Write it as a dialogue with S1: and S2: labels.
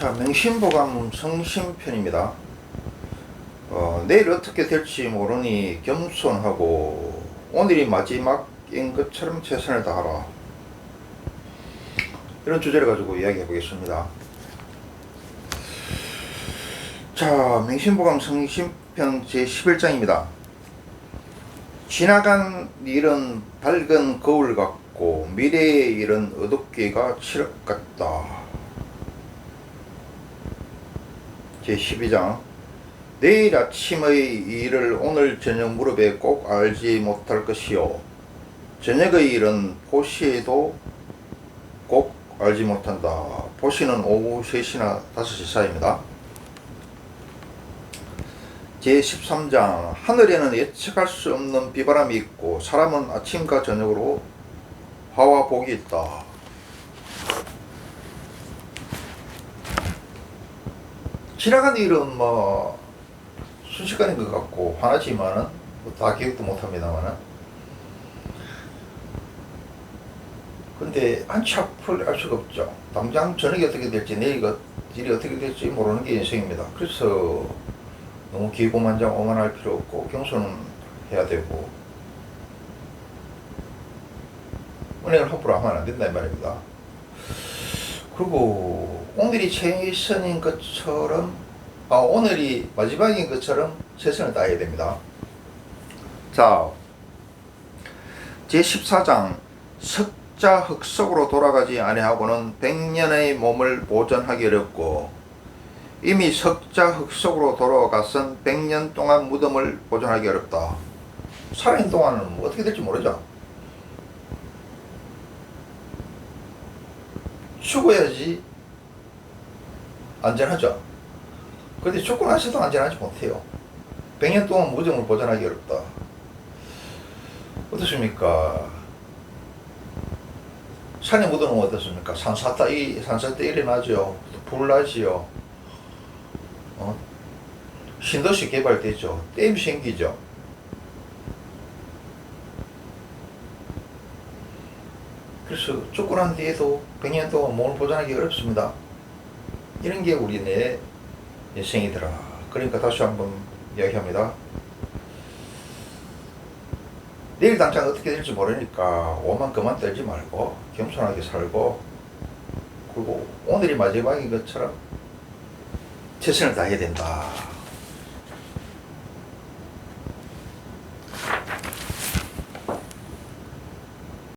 S1: 자, 맹신보감 성심편입니다. 어, 내일 어떻게 될지 모르니 겸손하고 오늘이 마지막인 것처럼 최선을 다하라. 이런 주제를 가지고 이야기해 보겠습니다. 자, 맹신보감 성심편 제11장입니다. 지나간 일은 밝은 거울 같고 미래의 일은 어둡기가 칠흑 같다. 제12장 내일 아침의 일을 오늘 저녁 무렵에 꼭 알지 못할 것이요 저녁의 일은 보시에도 꼭 알지 못한다. 보시는 오후 3시나 5시 사이입니다. 제13장 하늘에는 예측할 수 없는 비바람이 있고 사람은 아침과 저녁으로 화와 복이 있다. 지나간 일은 뭐 순식간인 것 같고 화나지만은 뭐 다 기억도 못합니다만은 근데 한치 앞을 알 수가 없죠. 당장 저녁이 어떻게 될지 내일 그 일이 어떻게 될지 모르는 게 인생입니다. 그래서 너무 기고만장 오만할 필요 없고 경선은 해야 되고 은행을 함부로 하면 안 된다 이 말입니다. 그리고 오늘이 최선인 것처럼 아 오늘이 마지막인 것처럼 최선을 다해야 됩니다. 자, 제 14장 석자 흑석으로 돌아가지 아니하고는 백년의 몸을 보존하기 어렵고 이미 석자 흑석으로 돌아가선 백년 동안 무덤을 보존하기 어렵다. 살아있는 동안은 뭐 어떻게 될지 모르죠. 죽어야지 안전하죠. 그런데 죽고 나서도 안전하지 못해요. 100년 동안 무정을 보존하기 어렵다. 어떻습니까? 산에 묻어놓으면 어떻습니까? 산사태, 이, 산사태 일어나죠. 불나지요. 어? 신도시 개발되죠. 댐 생기죠. 그래서 죽고 난 뒤에도 100년 동안 몸을 보존하기 어렵습니다. 이런 게 우리 내 인생이더라. 그러니까 다시 한번 이야기합니다. 내일 당장 어떻게 될지 모르니까 오만 그만 떨지 말고 겸손하게 살고 그리고 오늘이 마지막인 것처럼 최선을 다해야 된다.